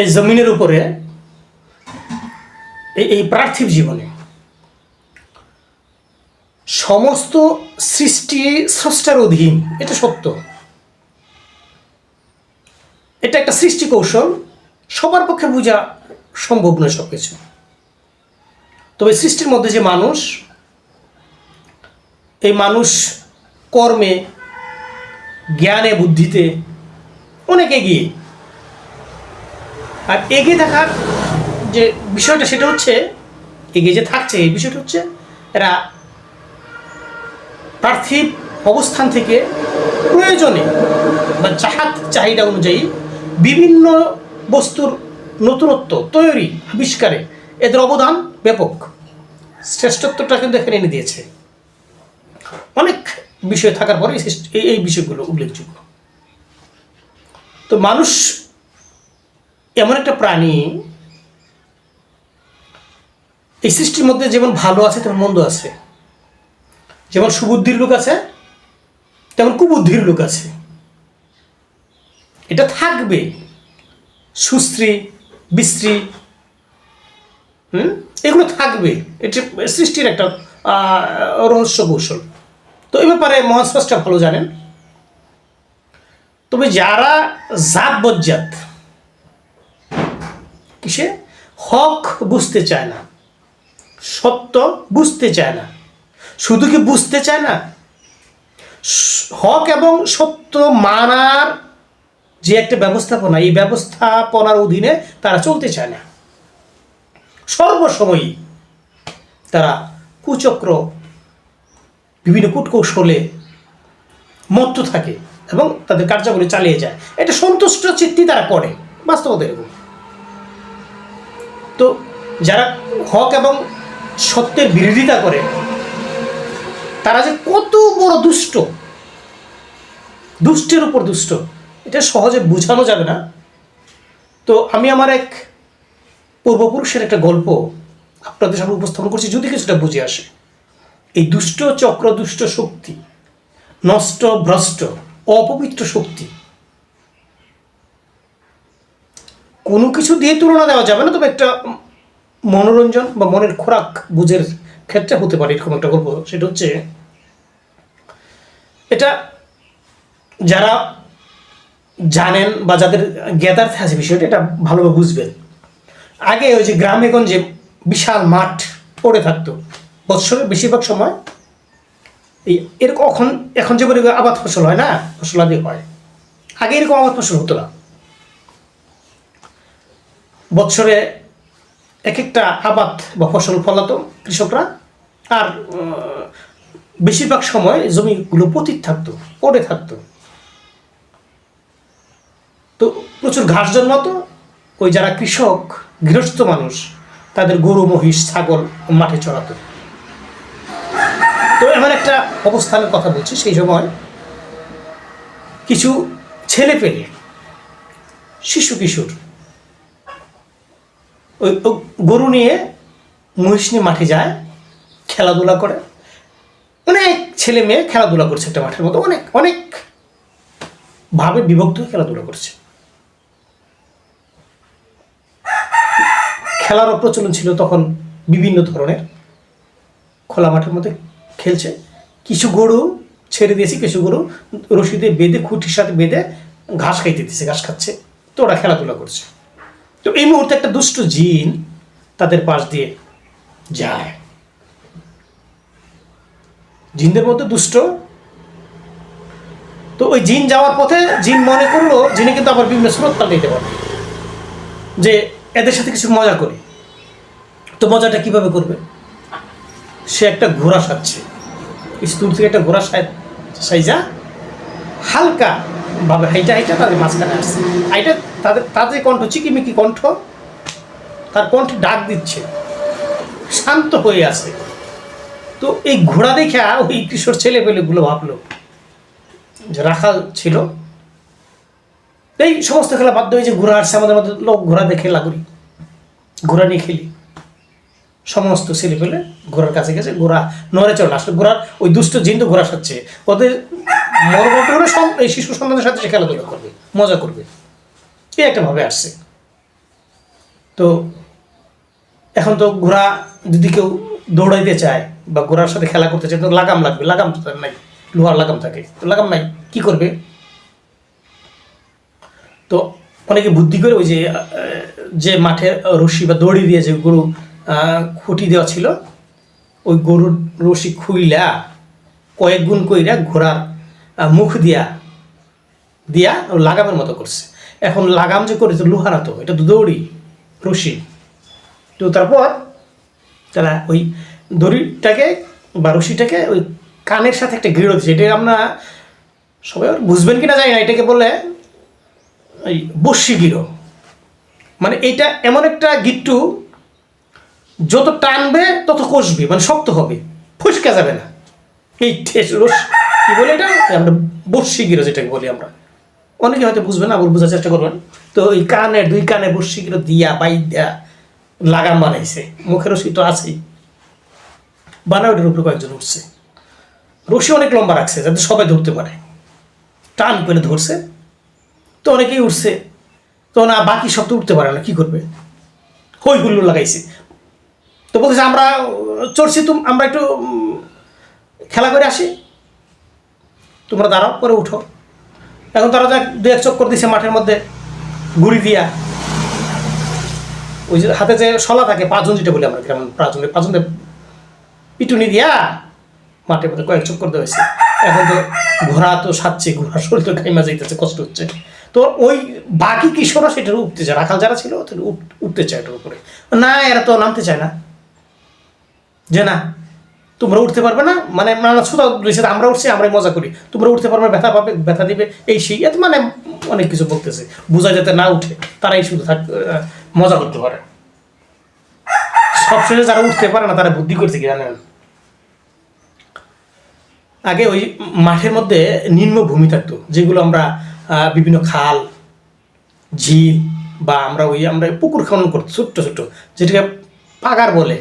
এই জমিনের উপরে, এই পার্থিব জীবনে সমস্ত সৃষ্টি স্রষ্টার অধীন, এটা সত্য। এটা একটা সৃষ্টি কৌশল, সবার পক্ষে বোঝা সম্ভব নয় সব কিছু তবে সৃষ্টির মধ্যে যে মানুষ, এই মানুষ কর্মে, জ্ঞানে, বুদ্ধিতে অনেক এগিয়ে। আর এগিয়ে থাকার যে বিষয়টা, সেটা হচ্ছে এগিয়ে যে থাকছে, এই বিষয়টা হচ্ছে এরা পার্থিব অবস্থান থেকে প্রয়োজনে বা চাহাত চাহিদা অনুযায়ী বিভিন্ন বস্তুর নতুনত্ব তৈরি, আবিষ্কারে এদের অবদান ব্যাপক। শ্রেষ্ঠত্বটা কিন্তু এখানে এনে দিয়েছে। অনেক বিষয় থাকার পরে এই বিষয়গুলো উল্লেখযোগ্য। তো মানুষ এমন একটা প্রাণী, এই সৃষ্টির মধ্যে যেমন ভালো আছে, তেমন মন্দ আছে। যেমন সুবুদ্ধির লোক আছে, তেমন কুবুদ্ধির লোক আছে। এটা থাকবে। সুস্ত্রী বিশ্রী, হুম? এগুলো থাকবে। এটা সৃষ্টির একটা রহস্য কৌশল। তো এই ব্যাপারে মহাস্রষ্টা ভালো জানেন। তবে যারা জাত বজ্জাত কিসে? হক বুঝতে চায় না। সত্য বুঝতে চায় না। শুধু কি বুঝতে চায় না? হক এবং সত্য মানার যে একটা ব্যবস্থাপনা, এই ব্যবস্থাপনার অধীনে তারা চলতে চায় না। সর্বসময়ই তারা কুচক্র, বিভিন্ন কূটকৌশলে মত্ত থাকে এবং তাদের কার্যাবলী চালিয়ে যায়। এটা সন্তুষ্ট চিত্তি তারা করে। বাস্তবতা এরকম। যারা হক এবং সত্যের বিরোধিতা করে, তারা যে কত বড় দুষ্ট। দুষ্টের উপর দুষ্ট। এটা সহজে বোঝানো যাবে না। তো আমি আমার এক পূর্বপুরুষের একটা গল্প আপনাদের সামনে উপস্থাপন করছি, যদি কিছুটা বুঝে আসে। এই দুষ্ট চক্র, দুষ্ট শক্তি, নষ্ট, ভ্রষ্ট, অপবিত্র শক্তি, কোনো কিছু দিয়ে তুলনা দেওয়া যাবে না, তবে একটা মনোরঞ্জন বা মনের খোরাক বুঝের ক্ষেত্রে হতে পারে এরকম একটা গল্প। সেটা হচ্ছে, এটা যারা জানেন বা যাদের জ্ঞাতার্থে আছে বিষয়টা, এটা ভালোভাবে বুঝবেন। আগে ওই যে গ্রামে গঞ্জে বিশাল মাঠ পড়ে থাকতো। বৎসরের বেশিরভাগ সময় এই এরকম এখন এখন যেমন এরকম আবাদ ফসল হয় না ফসলাদি হয়, আগে এরকম আবাদ ফসল হতো না। বৎসরে এক একটা আবাদ বা ফসল ফলাতো কৃষকরা। আর বেশিরভাগ সময় জমিগুলো পতিত থাকতো, পড়ে থাকতো। তো প্রচুর ঘাস জন্মাতো, ওই যারা কৃষক, গৃহস্থ মানুষ, তাদের গরু, মহিষ, ছাগল মাঠে চড়াতো। তো এমন একটা অবস্থানের কথা বলছি, সেই সময় কিছু ছেলে পেলে, শিশু কিশোর ওই গরু নিয়ে মহিষ নিয়ে মাঠে যায়, খেলাধুলা করে। অনেক ছেলে মেয়ে খেলাধুলা করছে একটা মাঠের মতো, অনেক অনেক ভাবে বিভক্ত হয়ে খেলাধুলা করছে। খেলারও প্রচলন ছিল তখন বিভিন্ন ধরনের। খোলা মাঠের মধ্যে খেলছে। কিছু গরু ছেড়ে দিয়েছে, কিছু গরু রশি দিয়ে বেঁধে, খুঁটির সাথে বেঁধে ঘাস খাইতে দিচ্ছে ঘাস খাচ্ছে। তো ওরা খেলাধুলা করছে। তো এই মুহূর্তে একটা দুষ্ট জিন তাদের পাশ দিয়ে যায়। জিনদের মধ্যে দুষ্ট। তো ওই জিন যাওয়ার পথে জিন মনে করল, জিনে কিন্তু আবার বিভিন্ন স্রোত পাল্টাইতে পারে। যে এদের সাথে কিছু মজা করি। তো মজাটা কীভাবে করবে? সে একটা ঘোড়া সাজছে। স্কুল থেকে একটা ঘোড়া সাই- সাইজা হালকা ভাবে হাইটা হাইটা তাদের মাঝখানে আসছে। হাইটা তাদের তাদের কণ্ঠ, চিকিমিকি কণ্ঠ, তার কণ্ঠে ডাক দিচ্ছে। শান্ত হয়ে আছে। তো এই ঘোড়া দেখা ওই কিশোর ছেলে পেলেগুলো ভাবলো যে রাখাল ছিল। এই সমস্ত খেলা বাধ্য হয়েছে ঘোড়া আসছে, আমাদের মধ্যে লোক ঘোড়া দেখে খেলা করি ঘোড়া নিয়ে খেলি। সমস্ত ছেলে পেলে ঘোড়ার কাছে গেছে, ঘোড়া নড়ে চলে আসলে। ঘোড়ার ওই দুষ্ট জিন তো ঘোড়া সাচ্ছে। ওদের হলে সব এই শিশু সন্তানের সাথে সে খেলাধুলা করবে, মজা করবে। এই একটা ভাবে আসছে। তো এখন তো ঘোড়া যদি কেউ দৌড়াইতে চায় বা ঘোড়ার সাথে খেলা করতে চায়, তো লাগাম লাগবে, লাগাম নাই, লোহার লাগাম থাকে। তো লাগাম নাই, কি করবে? তো অনেকে বুদ্ধি করে ওই যে যে মাঠে রশি বা দড়ি দিয়ে যে গরু খুঁটি দেওয়া ছিল, ওই গরুর রশি খুইলা কয়েক গুণ কইরা ঘোড়ার মুখ দিয়া দিয়া লাগামের মতো করছে। এখন লাগাম যে করেছে, লোহা না তো, এটা তো দড়ি, রশি। তো তারপর তারা ওই দড়িটাকে বা রশিটাকে ওই কানের সাথে একটা গিড়ো দিচ্ছে এটা আমরা সবাই বুঝবেন কিনা জানি না, এটাকে বলে ওই বস্যি গিরো মানে এটা এমন একটা গিট্টু, যত টানবে তত কষবে মানে শক্ত হবে, ফুসকা যাবে না। এই রস কি বলে এটা? আমরা বর্ষি গিরো যেটাকে বলি আমরা। অনেকে হয়তো বুঝবেন না বোঝার চেষ্টা করবেন। তো ওই কানে, দুই কানে বর্ষি গিরো দিয়া বাই দিয়া লাগাম বানাইছে। মুখের রশি তো আছেই। বানাওয়াটের উপরে কয়েকজন উঠছে। রশি অনেক লম্বা রাখছে, যাতে সবাই ধরতে পারে। টান করে ধরছে। তো অনেকেই উঠছে। তো না, বাকি সব তো উঠতে পারে না, কি করবে? হই হুল্লু লাগাইছে। তো বলতেছে, আমরা চড়ছি তুম আমরা একটু খেলা করে আসি। তোমরা দাঁড়াও, পরে উঠো। এখন তারা দেখ দু এক চক্কর দিছে মাঠের মধ্যে গুড়ি দিয়া। ওই যে হাতে যে শলা থাকে, পাঁচজন যেটা বলি আমরা গ্রামের পাঁচজন পাঁচজন পিটুনি দিয়া মাঠের মধ্যে কয়েক চক্কর দেওয়া হয়েছে। এখন তো ঘোড়া তো সাচ্ছে ঘোড়া শরীর তো গাইমা যাইতেছে, কষ্ট হচ্ছে। তো ওই বাকি কিশোররা সেটার উঠতে চায় রাখাল যারা ছিল উঠতে চায় এটার উপরে। না, এরা তো নামতে চায় না। যে না তোমরা উঠতে পারবে না মানে নানা সুতা রয়েছে আমরা উঠছি, আমরাই মজা করি। তোমরা উঠতে পারবে, ব্যথা পাবে, ব্যথা দিবে, এই সেই, এত মানে অনেক কিছু বলতেছে। বোঝা যাতে না উঠে, তারাই শুধু থাক মজা করতে পারে। সবশেষে যারা উঠতে পারে না, তারা বুদ্ধি করছে কি জানেন? আগে ওই মাঠের মধ্যে নিম্ন ভূমি থাকতো, যেগুলো আমরা বিভিন্ন খাল, ঝিল বা আমরা ওই, আমরা পুকুর খনন করতো, ছোট্ট ছোট্ট, যেটাকে পাগার বলে।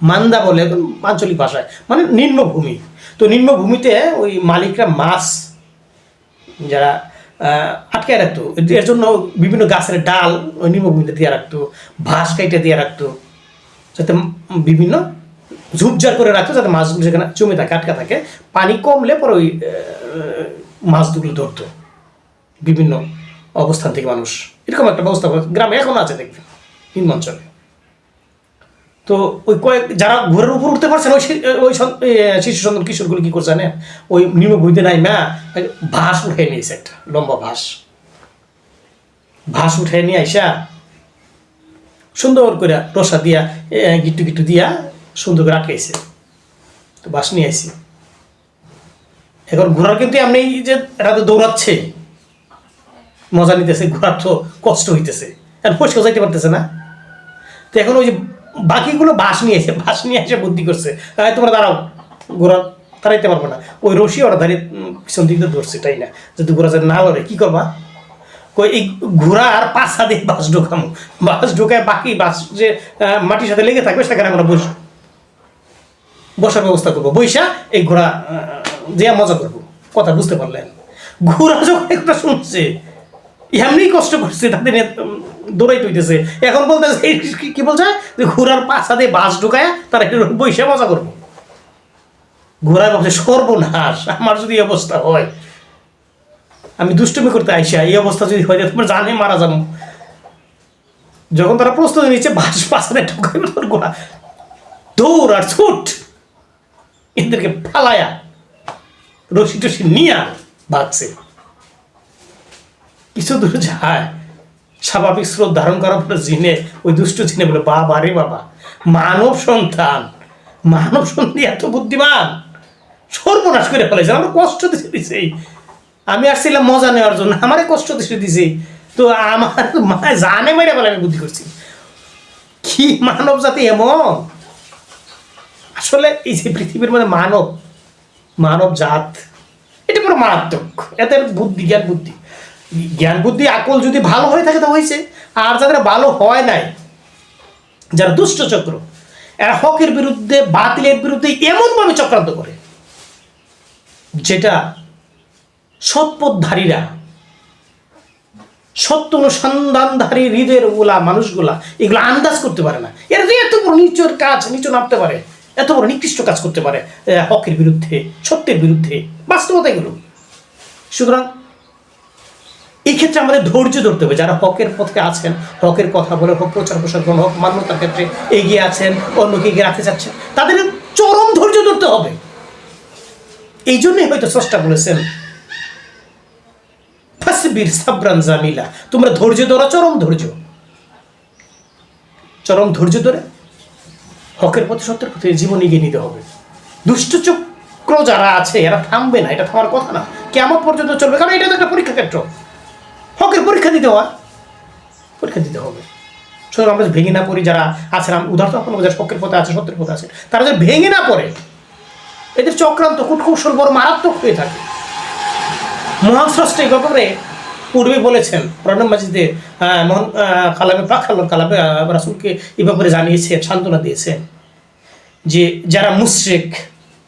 মান্দা বলে আঞ্চলিক ভাষায় মানে নিম্নভূমি তো নিম্নভূমিতে ওই মালিকরা মাছ, যারা আটকায় রাখতো। এর জন্য বিভিন্ন গাছের ডাল ওই নিম্নভূমিতে দিয়ে রাখতো, ভাস কাইটে দিয়ে রাখতো, যাতে বিভিন্ন ঝুপঝাড় করে রাখতো, যাতে মাছগুলো সেখানে জমে থাকে, আটকা থাকে, পানি কমলে পরে ওই মাছগুলো ধরতো। বিভিন্ন অবস্থান থেকে মানুষ। এরকম একটা ব্যবস্থা গ্রামে এখনও আছে, দেখবেন নিম্ন অঞ্চলে তো ওই কয়েক যারা ঘোরের উপর উঠতে পারছে না, ওই ওই শিশু সন্তান কিশোরগুলো কি করছে জানেন? ওই নিম্ন বইতে নাই মা ভাস উঠে নিয়েছে একটা, লম্বা ভাস ভাস উঠে নিয়ে আইসা সুন্দর করে রসা দিয়া গিট্টু গিট্টু দিয়া সুন্দর করে আটকাইছে তো বাস নিয়ে আইছি। এখন ঘোড়ার কিন্তু এমনি যে এটা তো দৌড়াচ্ছে। মজা নিতেছে, ঘোড়ার তো কষ্ট হইতেছে। আর পরিষ্কার যাইতে পারতেছে না। তো এখন ওই যে বাকিগুলো বাস নিয়ে এসে বাস নিয়ে এসে বুদ্ধি করছে। "এই, তোমরা দাঁড়াও ঘোড়া দাঁড়াইতে পারব না। ওই রশি ওরা দাঁড়িয়ে পিছন দিক ধরছে তাই না? যদি ঘোড়া যেন না লড়ে কী করবা? কই এই ঘোড়া আর পাশা দিয়ে বাস ঢোকামো। বাস ঢোকায় বাকি বাস যে মাটির সাথে লেগে থাকবে সেখানে আমরা বসবো। বসার ব্যবস্থা করব। বৈশা এই ঘোড়া দিয়া মজা করব। কথা বুঝতে পারলেন। ঘোড়া যখন একটা শুনছে এমনি কষ্ট করছে, তাদের দৌড়াইতে হইতেছে এখন বলতেছে কি- বলছে? যে ঘোড়ার পাশা দিয়ে বাস ঢুকায় তারা একটু বৈশা মজা করব। ঘোড়া ভাবছে সর্বনাশ, আমার যদি অবস্থা হয়। আমি দুষ্টুমি করতে আইসা, এই অবস্থা যদি হয় তোমার জানে মারা যাব। যখন তারা প্রস্তুতি নিচ্ছে বাস পাশাতে ঢুকাইবে তোর ঘোড়া। দৌড় আর ছুট। এদেরকে ফালায়া রশি টসি নিয়া ভাগছে। কিছু দূর যায়। স্বাভাবিক স্রোত ধারণ করার পরে জিনে ওই দুষ্ট জিনে বলে, বাবা রে বাবা, মানব সন্তান মানব সন্তান এত বুদ্ধিমান, সর্বনাশ করে ফেলেছে, আমার কষ্ট দিছে দিছে। আমি আসছিলাম মজা নেওয়ার জন্য, আমারে কষ্ট দিছে দিছে। তো আমার মা জানে মেরে বলে আমি বুদ্ধি করছি। কি মানব জাতি এমন? আসলে এই যে পৃথিবীর মধ্যে মানব মানব জাত, এটা পুরো মারাত্মক। এদের বুদ্ধি, জ্ঞান বুদ্ধি। জ্ঞান বুদ্ধি আকল যদি ভালো হয়ে থাকে তো হয়েছে আর যাদের ভালো হয় নাই, যারা দুষ্ট চক্র, এরা হকের বিরুদ্ধে, বাতিলের বিরুদ্ধে এমনভাবে চক্রান্ত করে, যেটা সৎপথধারীরা, সত্য অনুসন্ধানধারী হৃদয়ের ওগুলা মানুষগুলা, এগুলো আন্দাজ করতে পারে না। এরা যে এত বড় নিচের কাজ নিচু নামতে পারে, এত বড় নিকৃষ্ট কাজ করতে পারে হকের বিরুদ্ধে, সত্যের বিরুদ্ধে বাস্তবতা এগুলো সুতরাং এই ক্ষেত্রে আমাদের ধৈর্য ধরতে হবে। যারা হকের পথে আছেন, হকের কথা বলে হক প্রচার প্রসার করেন, হক মান্যতার ক্ষেত্রে এগিয়ে আছেন, অন্যকে এগিয়ে রাখতে চাচ্ছেন, তাদের চরম ধৈর্য ধরতে হবে। এই জন্যই হয়তো স্রষ্টা বলেছেন, ফাসবির সাবরান জামিলা তোমরা ধৈর্য ধরো, চরম ধৈর্য। চরম ধৈর্য ধরে হকের পথে সত্যের পথে জীবন এগিয়ে নিতে হবে। দুষ্ট চক্র যারা আছে, এরা থামবে না, এটা থামার কথা না। কেমন পর্যন্ত চলবে? কারণ এটা তো একটা পরীক্ষা ক্ষেত্র হকের পরীক্ষা দিতে হয়। পরীক্ষা দিতে হবে। সুতরাং আমরা ভেঙে না পড়ি যারা আছেন উদাহরণ কোনো যারা হকের পথে আছে সত্যের পথে আছে তারা যদি ভেঙে না পড়ে এদের চক্রান্ত কূটকৌশল বড় মারাত্মক হয়ে থাকে। মহান স্রষ্টা এই ব্যাপারে পূর্বে বলেছেন প্রণব মাজিদে আহ, কালামে পাক কালামে রাসূলকে এই ব্যাপারে জানিয়েছেন সান্ত্বনা দিয়েছেন যে যারা মুশরিক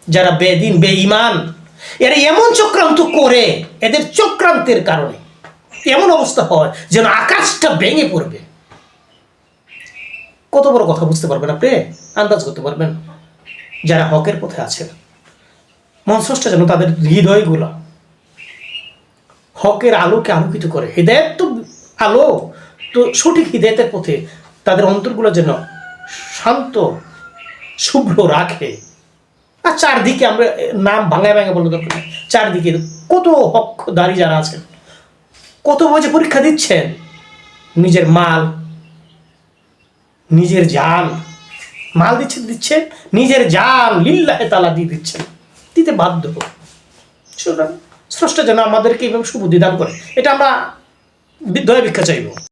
যারা বেদিন বেঈমান এরা এমন চক্রান্ত করে এদের চক্রান্তের কারণে এমন অবস্থা হয় যেন আকাশটা ভেঙে পড়বে। কত বড় কথা বুঝতে পারবেন আপনি? আন্দাজ করতে পারবেন। যারা হকের পথে আছেন, মনস্রষ্টা যেন তাদের হৃদয়গুলো হকের আলোকে আলোকিত করে। হৃদয়ের তো আলো, তো সঠিক হৃদয়তের পথে তাদের অন্তরগুলো যেন শান্ত, শুভ্র রাখে। আর চারদিকে আমরা, নাম ভাঙায় ভাঙে বলতে দরকার চারদিকে কত হকদারি যারা আছেন কত বছর পরীক্ষা দিচ্ছেন? নিজের মাল, নিজের জান মাল দিচ্ছে দিচ্ছেন, নিজের জান লিল্লাহে তালা দিয়ে দিচ্ছেন। দিতে বাধ্য। সুতরাং স্রষ্টা যেন আমাদেরকে এইভাবে সুবুদ্ধি দান করে এটা আমরা দয়া ভিক্ষা চাইব।